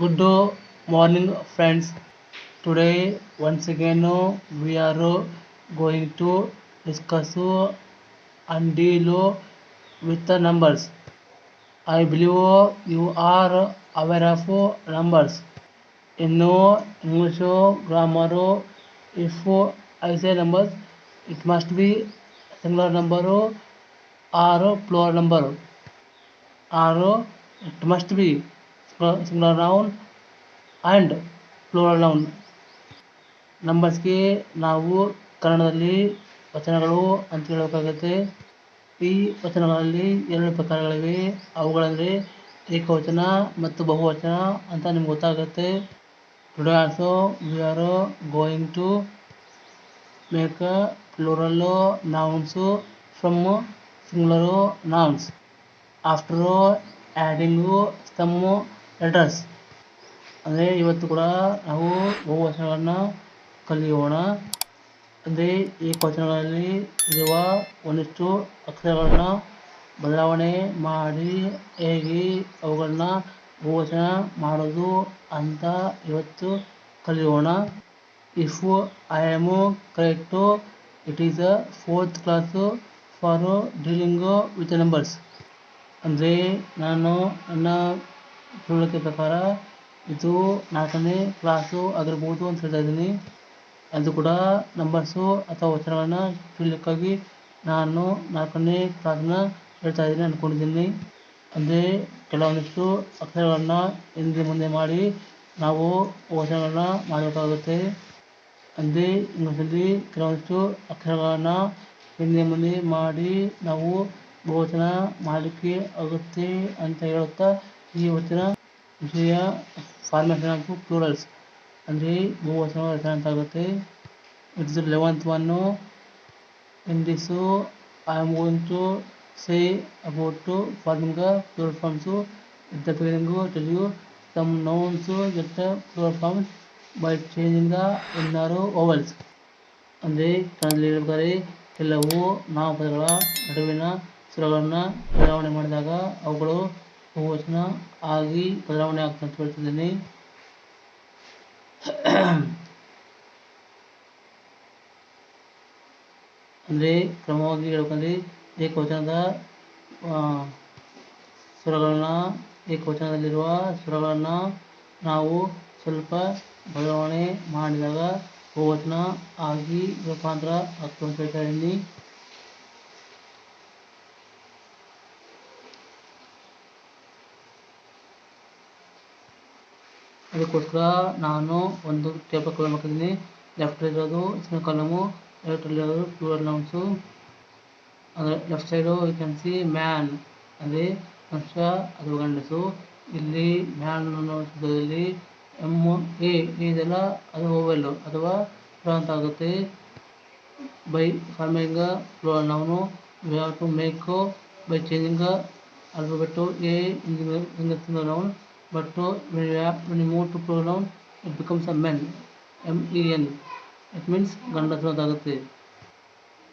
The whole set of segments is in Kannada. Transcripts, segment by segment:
Good morning friends. Today once again uh, we are uh, going to discuss uh, and deal with the numbers. I believe you are aware of numbers. In English grammar, if I say numbers, it must be singular number or plural number, or it must be singular noun and plural noun. ನಂಬರ್ಸ್ಗೆ ನಾವು ಕನ್ನಡದಲ್ಲಿ ವಚನಗಳು ಅಂತ ಹೇಳಬೇಕಾಗುತ್ತೆ. ಈ ವಚನಗಳಲ್ಲಿ ಎರಡು ಪ್ರಕಾರಗಳಿವೆ. ಅವುಗಳಂದರೆ ಏಕವಚನ ಮತ್ತು ಬಹುವಚನ ಅಂತ ನಿಮ್ಗೆ ಗೊತ್ತಾಗುತ್ತೆ. Today also we are going to make plural nouns from singular nouns after adding some letters ಅಂದರೆ ಇವತ್ತು ಕೂಡ ನಾವು ಬಹುವಚನಗಳನ್ನು ಕಲಿಯೋಣ. ಅಂದರೆ ಏಕವಚನಗಳಲ್ಲಿ ಇರುವ ಒಂದಿಷ್ಟು ಅಕ್ಷರಗಳನ್ನು ಬದಲಾವಣೆ ಮಾಡಿ ಹೇಗೆ ಅವುಗಳನ್ನ ಬಹುವಚನ ಮಾಡೋದು ಅಂತ ಇವತ್ತು ಕಲಿಯೋಣ. If I am correct it is a fourth class for dealing with numbers ಅಂದರೆ ನಾನು ನನ್ನ ತಿಳುವಳಿಕೆ ಪ್ರಕಾರ ಇದು ನಾಲ್ಕನೇ ಕ್ಲಾಸು ಆಗಿರ್ಬೋದು ಅಂತ ಹೇಳ್ತಾ ಇದ್ದೀನಿ ಅದು ಕೂಡ ನಂಬರ್ಸು ಅಥವಾ ವಚನಗಳನ್ನ ತಿಳಿಲಿಕ್ಕಾಗಿ ನಾನು ನಾಲ್ಕನೇ ಕ್ಲಾಸನ್ನ ಹೇಳ್ತಾ ಇದ್ದೀನಿ ಅಂದ್ಕೊಂಡಿದ್ದೀನಿ ಅಂದರೆ ಕೆಲವೊಂದಿಷ್ಟು ಅಕ್ಷರಗಳನ್ನು ಹಿಂದೆ ಮುಂದೆ ಮಾಡಿ ನಾವು ವಚನಗಳನ್ನ ಮಾಡಬೇಕಾಗುತ್ತೆ ಅಂದರೆ ಇಂಗ್ಲೀಷಲ್ಲಿ ಕೆಲವೊಂದಿಷ್ಟು ಅಕ್ಷರಗಳನ್ನು ಹಿಂದೆ ಮುಂದೆ ಮಾಡಿ ನಾವು ಬಹುವಚನ ಮಾಡಲಿಕ್ಕೆ ಆಗುತ್ತೆ ಅಂತ ಹೇಳುತ್ತಾ ಈ ವಚನ ವಿಷಯ ಫಾರ್ಮೇಷನ್ ಆಫ್ ಪ್ಲೂರಲ್ಸ್ ಅಂದರೆ ಬಹುವಚನ ರಚನೆ ಅಂತ ಆಗುತ್ತೆ. It's eleventh one in this I am going to say about forming plural forms it the beginning tell you some nouns get plural forms by changing the inner vowels ಅಂದರೆ ಕನ್ನಡದಲ್ಲಿ ಹೇಳ್ಬೇಕಾದ್ರೆ ಕೆಲವು ನಾಮಪದಗಳ ನಡುವಿನ ಸುರಗಳನ್ನು ಬದಲಾವಣೆ ಮಾಡಿದಾಗ ಅವುಗಳು ಬಹುವಚನ ಆಗಿ ಬದಲಾವಣೆ ಆಗ್ತದೆ ಅಂತ ಹೇಳ್ತಿದ್ದೀನಿ ಅಂದರೆ ಕ್ರಮವಾಗಿ ಹೇಳ್ಬೇಕಂದ್ರೆ ಏಕವಚನದ ಸ್ವರಗಳನ್ನ ಏಕವಚನದಲ್ಲಿರುವ ಸ್ವರಗಳನ್ನು ನಾವು ಸ್ವಲ್ಪ ಬದಲಾವಣೆ ಮಾಡಿದಾಗ ಬಹುವಚನ ಆಗಿ ರೂಪಾಂತರ ಆಗ್ತದೆ ಅಂತ ಹೇಳ್ತಾ ಅದಕ್ಕೋಸ್ಕರ ನಾನು ಒಂದು ಟೇಬಲ್ ಕಲಮ್ ಹಾಕಿದ್ದೀನಿ. ಕಾಲಮು ಅಲ್ಲಿ ಇರೋದು ಪ್ಲೂರಲ್ ನೌನ್ಸು ಅಂದರೆ left side you can see man ಅಂದರೆ ಮನುಷ್ಯ, ಅದು ಗಂಡಸು. ಇಲ್ಲಿ ಮ್ಯಾನ್ ಅನ್ನೋ ಶಬ್ದದಲ್ಲಿ ಎಂ ಎ ಇದೆಲ್ಲ ಅದು ಓವೆಲ್ಲು ಅಥವಾ ಅಂತ ಆಗುತ್ತೆ. By forming plural noun we have to make by changing in in the single noun but uh, when you have when you move to pronoun it becomes a men m e n. It means ಗಂಡಸರು ಅಂತ ಆಗುತ್ತೆ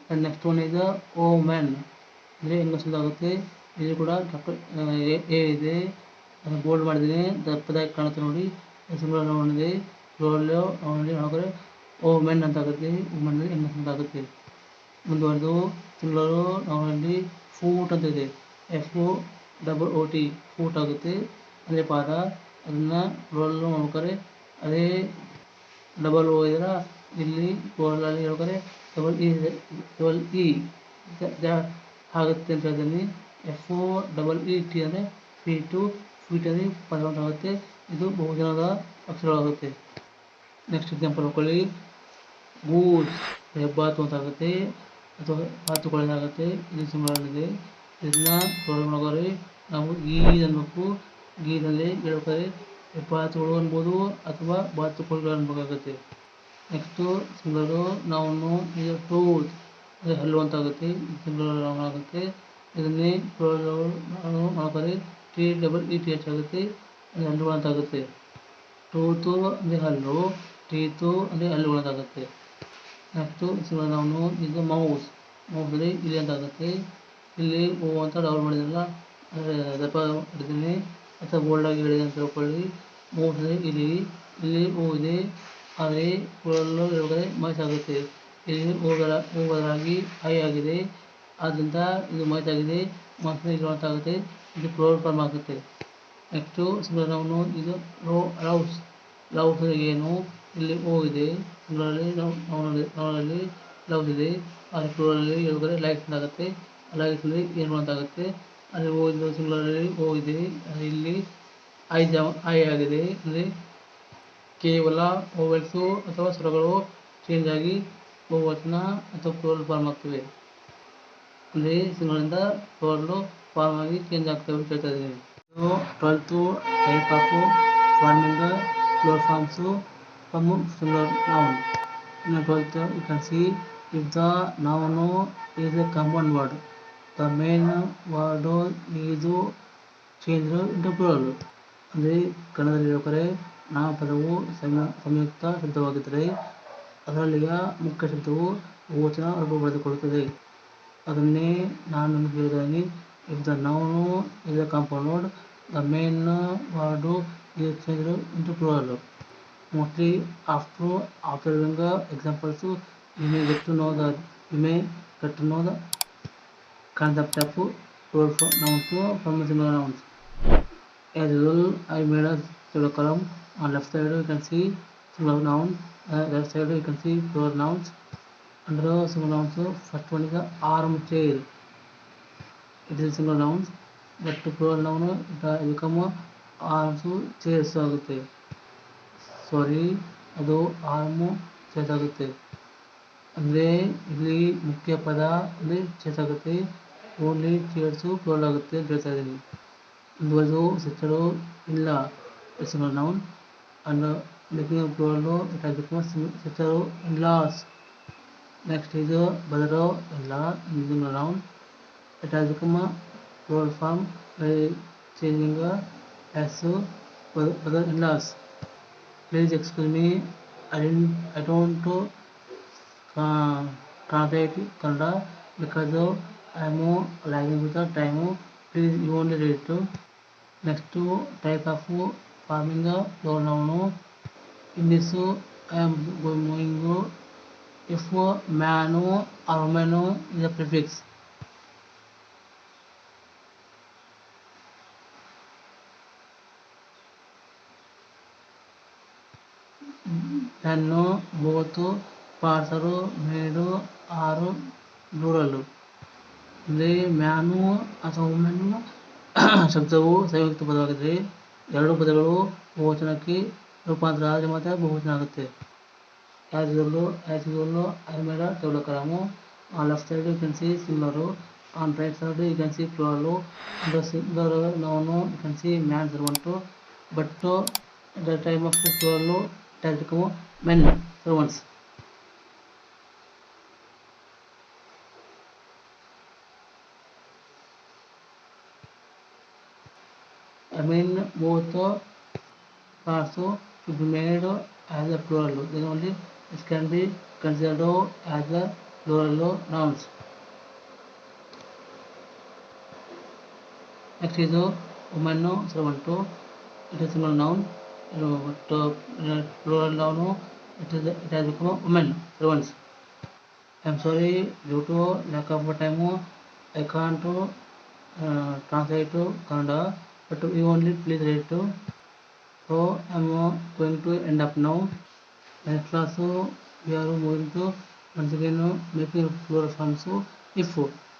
ಆ್ಯಂಡ್ ನೆಕ್ಸ್ಟ್ ಒನ್ ಈಗ ಓ ಮ್ಯಾನ್ ಅಂದರೆ ಹೆಂಗಸರು ಆಗುತ್ತೆ ಇಲ್ಲಿ ಕೂಡ ಎ ಇದೆ. ಅದನ್ನು ಬೋಲ್ಡ್ ಮಾಡಿದ್ದೀನಿ. ದಪ್ಪದಾಗಿ ಕಾಣುತ್ತೆ ನೋಡಿ. ಸಿಂಗಲ್ ನೌನ್ ಇದೆ ಪ್ಲೂರಲ್ ನೌನಲ್ಲಿ ಹಾಕಿದ್ರೆ ಓ ಮೆನ್ ಅಂತ ಆಗುತ್ತೆ. ವುಮನ್ನಲ್ಲಿ ಹೆಂಗಸರು ಅಂತ ಆಗುತ್ತೆ ಮುಂದುವರೆದು ಸಿಂಗಲ್ ನೌನಲ್ಲಿ ಫೂಟ್ ಅಂತ ಇದೆ. F double O T foot ಆಗುತ್ತೆ. ಅದೇ ಪಾದ ಅದನ್ನು ರೋಲ್ ಮಾಡ್ಬೇಕಾದ್ರೆ ಅದೇ ಡಬಲ್ ಓ ಇದರ, ಇಲ್ಲಿ ರೋಲಲ್ಲಿ ಹೇಳ್ಬೇಕಾದ್ರೆ ಡಬಲ್ ಇ ಡಬಲ್ ಇ ಆಗುತ್ತೆ ಅಂತ ಹೇಳ್ತೀನಿ F O double E T ಅಂದರೆ ಫೀಟು ಫೀಟ್ ಅಂದರೆ ಪದ ಆಗುತ್ತೆ. ಇದು ಬಹುಜನದ ಅಕ್ಷರವಾಗುತ್ತೆ ನೆಕ್ಸ್ಟ್ ಎಕ್ಸಾಂಪಲ್ ಹಾಕೊಳ್ಳಿ ಗೂಸ್ ಹೆಬ್ಬಾತು ಅಂತ ಆಗುತ್ತೆ. ಅಥವಾ ಬಾತುಕೊಳ್ಳೋದಾಗುತ್ತೆ ಇದು ಸಿಂಬಲ್ ಇದೆ ಇದನ್ನ ರೋಲ್ ಮಾಡೋದ್ರೆ ನಾವು ಈ ಅನ್ಬೇಕು ಗೀನಲ್ಲಿ ಹೇಳ್ಬೇಕಾದ್ರೆ ಬಾತುಗಳು ಅನ್ಬೋದು ಅಥವಾ ಬಾತುಕೋಳಿಗಳು ಅನ್ಬೇಕಾಗುತ್ತೆ. ನೆಕ್ಸ್ಟು ಸಿಂಗಲು ನಾವು ಇದು ಟೂತ್ ಅಂದರೆ ಹಲ್ಲು ಅಂತ ಆಗುತ್ತೆ ಸಿಂಗಲ್ ಆಗುತ್ತೆ ಇದನ್ನೇ ಮಾಡ್ಬೇಕಾದ್ರೆ T double E T H ಆಗುತ್ತೆ ಹಲ್ಲುಗಳು ಅಂತ ಆಗುತ್ತೆ ಟೂತು ಅಂದರೆ ಹಲ್ಲು ಟೀತು ಅಂದರೆ ಹಲ್ಲುಗಳು ಅಂತ ಆಗುತ್ತೆ ನೆಕ್ಸ್ಟು ಸಿಂಗಲ್ ನಾವು ಇದು ಮೌಸ್ ಮೌಸ್ ಅಂದರೆ ಇಲ್ಲಿ ಅಂತ ಆಗುತ್ತೆ ಇಲ್ಲಿ ಓ ಅಂತ ಡೌನ್ ಮಾಡಿದ್ರಲ್ಲ ದಪ್ಪ ಹಿಡಿದೀನಿ ಅಥವಾ ಬೋಲ್ಡಾಗಿ ಹೇಳಿದೆ ಅಂತ ತಿಳ್ಕೊಳ್ಳಿ. ಮೂರನೇ ಇಲ್ಲಿ ಇಲ್ಲಿ ಓ ಇದೆ. ಆದರೆ ಕೂಡಲು ಇರುವುದೇ ಮೈಸ್ ಆಗುತ್ತೆ. ಇಲ್ಲಿ ಓದರಾಗಿ ಐ ಆಗಿದೆ. ಆದ್ದರಿಂದ ಇದು ಮೈಸ್ ಆಗಿದೆ. ಅಂತ ಆಗುತ್ತೆ. ಇದು ಫ್ಲೋರ್ ಫಾರ್ಮ್ ಆಗುತ್ತೆ. ನೆಕ್ಸ್ಟು ನೌನು ಇದು ರೋ ಲೌಸ್ ಲೌಸ್ ಏನು? ಇಲ್ಲಿ ಓ ಇದೆ. ಸಿಂಗಲಲ್ಲಿ ನೌನಲ್ಲಿ ಲೌಸ್ ಇದೆ. ಆದರೆ ಪ್ಲೋರಲ್ಲಿ ಇರುವುದೇ ಲೈಟ್ ಆಗುತ್ತೆ. ಲೈಟ್ಸ್ನಲ್ಲಿ ಏನು ಅಂತಾಗುತ್ತೆ ಅಲ್ಲಿ ಓ ಇದು ಹೋಗಿದ್ದೀವಿ ಇಲ್ಲಿ ಐ ಜಮ ಐ ಆಗಿದೆ. ಅಂದ್ರೆ ಕೇವಲ ಓವೆಲ್ಸು ಅಥವಾ ಸ್ವರಗಳು ಚೇಂಜ್ ಆಗಿ ಬಹುವಚನ ಅಥವಾ ಪ್ಲೋರಲ್ ಫಾರ್ಮ್ ಆಗ್ತವೆ. ಅಂದರೆ ಸಿಂಗಳಿಂದ ಪ್ಲೋರಲ್ಲು ಫಾರ್ಮ್ ಆಗಿ ಚೇಂಜ್ ಆಗ್ತವೆ ಅಂತ ಹೇಳ್ತಾ ಇದ್ದೀನಿ. ಇದು twelfth type of ಫಾರ್ಮಿಂದ plural forms from single noun ಇನ್ನು twelfth you can see if the is a compound word the main word ಇದು ಚೇಂಜ್ ಇಂಟು ಅಂದರೆ ಕನ್ನಡದಲ್ಲಿ ಹೇಳ್ಬೇಕಾದ್ರೆ ನಾಮಪದವು ಸಮ ಸಂಯುಕ್ತ ಶಬ್ದವಾಗಿದ್ದರೆ ಅದರಲ್ಲಿಯ ಮುಖ್ಯ ಶಬ್ದವು ಬಹುವಚನ ರೂಪ ಪಡೆದುಕೊಳ್ಳುತ್ತದೆ ಅದನ್ನೇ ನಾನು ನಿಮಗೆ ಹೇಳಿದಾಗೆ if the noun is the compound the main word is change into plural mostly after observing examples you may get to know the you may get to know the concept of plural nouns from singular nouns as usual I made a single column on left side you can see singular noun uh, right side you can see plural nouns under the singular nouns first one is the armchair it is single nouns that plural noun it uh, become arms chairs ಆಗುತ್ತೆ ಸಾರಿ ಅದು ಆರ್ಮು ಚೇಂಜ್ ಆಗುತ್ತೆ ಅಂದರೆ ಇಲ್ಲಿ ಮುಖ್ಯ ಪದ ಅಂದರೆ ಚೇಂಜ್ ಆಗುತ್ತೆ ಓನ್ಲಿ ಚೇರ್ಸು ಪ್ಲೋಲ್ ಆಗುತ್ತೆ ಅಂತ ಹೇಳ್ತಾ ಇದ್ದೀನಿ. ಮುಂದುವರೆದು ಶಿಕ್ಷರು ಇಲ್ಲ single noun and making plural it has become ಶಿಕ್ಷರು in laws next ಇದು ಬದರೋ ಇಲ್ಲ single noun it has become plural form by changing as brother in laws please excuse me i didn't i don't uh, time lagging with time please you only read next type of forming done అవును in this I'm moving if man or women is a prefix నన్ను బోతు పాసరు మేడు ఆరు దూడలు ಮ್ಯಾನು ಅಥವಾ ವುಮೆನ್ನು ಶಬ್ದವು ಸಂಯುಕ್ತ ಪದವಾಗಿದ್ದರೆ ಎರಡು ಪದಗಳು ಬಹುವಚನಕ್ಕೆ ರೂಪಾಂತರ ಆದರೆ ಮಾತ್ರ ಬಹುವಚನ ಆಗುತ್ತೆ. As usual as usual I made table column on left side you can see singer on right side ಈ can see plural the singer ನಾವು you can see man servant. But the time of plural it has become men servants I mean both parts should be made as a plural then only it can be considered as a plural nouns next is a servant it is single noun but plural noun it is it has become women servants i am sorry due to lack of time i can't uh, translate to kannada but you only please read to so i am uh, going to end up now next class we are moving to once again uh, making plural forms if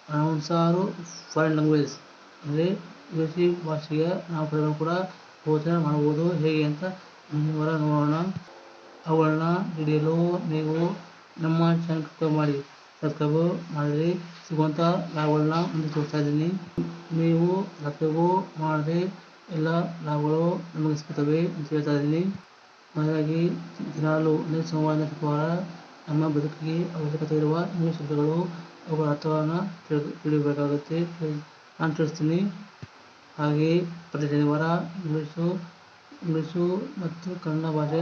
nouns are foreign language ಅಂದರೆ ವಿದೇಶಿ ಭಾಷೆಗೆ ನಾವು ಪದಗಳು ಕೂಡ ಬೋಧನೆ ಮಾಡ್ಬೋದು ಹೇಗೆ ಅಂತ ಮುಂದಿನ ನೋಡೋಣ ಅವುಗಳನ್ನ ಹಿಡಿಯಲು ನೀವು ನಮ್ಮ ಚಾನಲ್ ಮಾಡಿ ಸಬ್ಸ್ಕ್ರೈಬ್ ಮಾಡಿ ಸಿಗುವಂಥ ಲಾಭಗಳನ್ನ ಮುಂದೆ ತೋರಿಸ್ತಾ ಇದ್ದೀನಿ. ನೀವು ಸಬ್ಸ್ಕ್ರೈಬು ಮಾಡದೆ ಎಲ್ಲ ಲಾಭಗಳು ನಮಗೆ ಸಿಗ್ತವೆ ಅಂತ ಹೇಳ್ತಾ ಇದ್ದೀನಿ. ಹಾಗಾಗಿ ದಿನಾಲು ಅಂದರೆ ಸೋಮವಾರ ಶುಕ್ರವಾರ ನಮ್ಮ ಬದುಕಿಗೆ ಅವಶ್ಯಕತೆ ಇರುವ ಇಂಗ್ಲೀಷ್ ಶಬ್ದಗಳು ಅವುಗಳ ಅರ್ಥವನ್ನು ತಿಳಿದು ತಿಳಿಯಬೇಕಾಗುತ್ತೆ ನಾನು ತಿಳಿಸ್ತೀನಿ. ಹಾಗೆ ಪ್ರತಿ ಶನಿವಾರ ಇಂಗ್ಲೀಷು ಇಂಗ್ಲೀಷು ಮತ್ತು ಕನ್ನಡ ಭಾಷೆ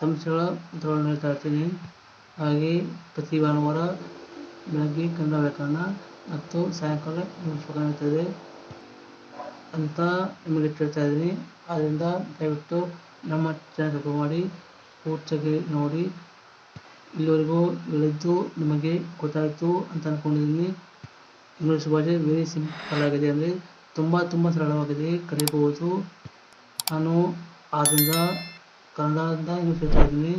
ಸಮಸ್ಯೆಗಳ ಉತ್ತರಗಳನ್ನು ಹೇಳ್ತಾ ಇರ್ತೀನಿ. ಹಾಗೆ ಪ್ರತಿ ಭಾನುವಾರ ಬೆಳಗ್ಗೆ ಕನ್ನಡ ವ್ಯಾಕರಣ ಮತ್ತು ಸಾಯಂಕಾಲ ವ್ಯಾಕರಣ ಇರ್ತದೆ ಅಂತ ನಿಮಗೆ ಹೇಳ್ತಾ ಇದ್ದೀನಿ. ಆದ್ದರಿಂದ ದಯವಿಟ್ಟು ನಮ್ಮ ಚಾನಲ್ ಸಬ್ಸ್ಕ್ರೈಬ್ ಮಾಡಿ, ಪೂರ್ತಿಯಾಗಿ ನೋಡಿ. ಇಲ್ಲಿವರೆಗೂ ಹೇಳಿದ್ದು ನಿಮಗೆ ಗೊತ್ತಾಯಿತು ಅಂತ ಅಂದ್ಕೊಂಡಿದ್ದೀನಿ ಇಂಗ್ಲೀಷ್ ಭಾಷೆ ವೆರಿ ಸಿಂಪಲ್ ಆಗಿದೆ ಅಂದರೆ ತುಂಬ ತುಂಬ ಸರಳವಾಗಿದೆ. ಕಲಿಯಬಹುದು. ನಾನು ಆದ್ದರಿಂದ ಕನ್ನಡದಿಂದ ಇಂಗ್ಲೀಷ್ ಹೇಳ್ತಾ ಇದ್ದೀನಿ.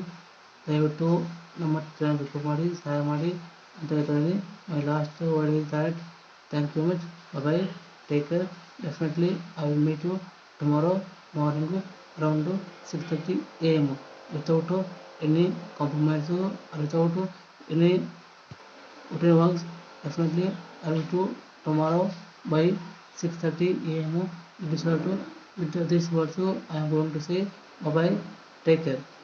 ದಯವಿಟ್ಟು ನಮ್ಮ ಚಾನಲ್ ಸಬ್ಸ್ಕ್ರೈಬ್ ಮಾಡಿ, ಸಹಾಯ ಮಾಡಿ. My last word is that thank you much. Bye bye. Take care. Definitely, I will meet you tomorrow morning around 6:30 a.m. without any compromise or without any routine works. Definitely, I will to tomorrow by 6:30 a.m. It is to with this words I am going to say bye bye. Take care.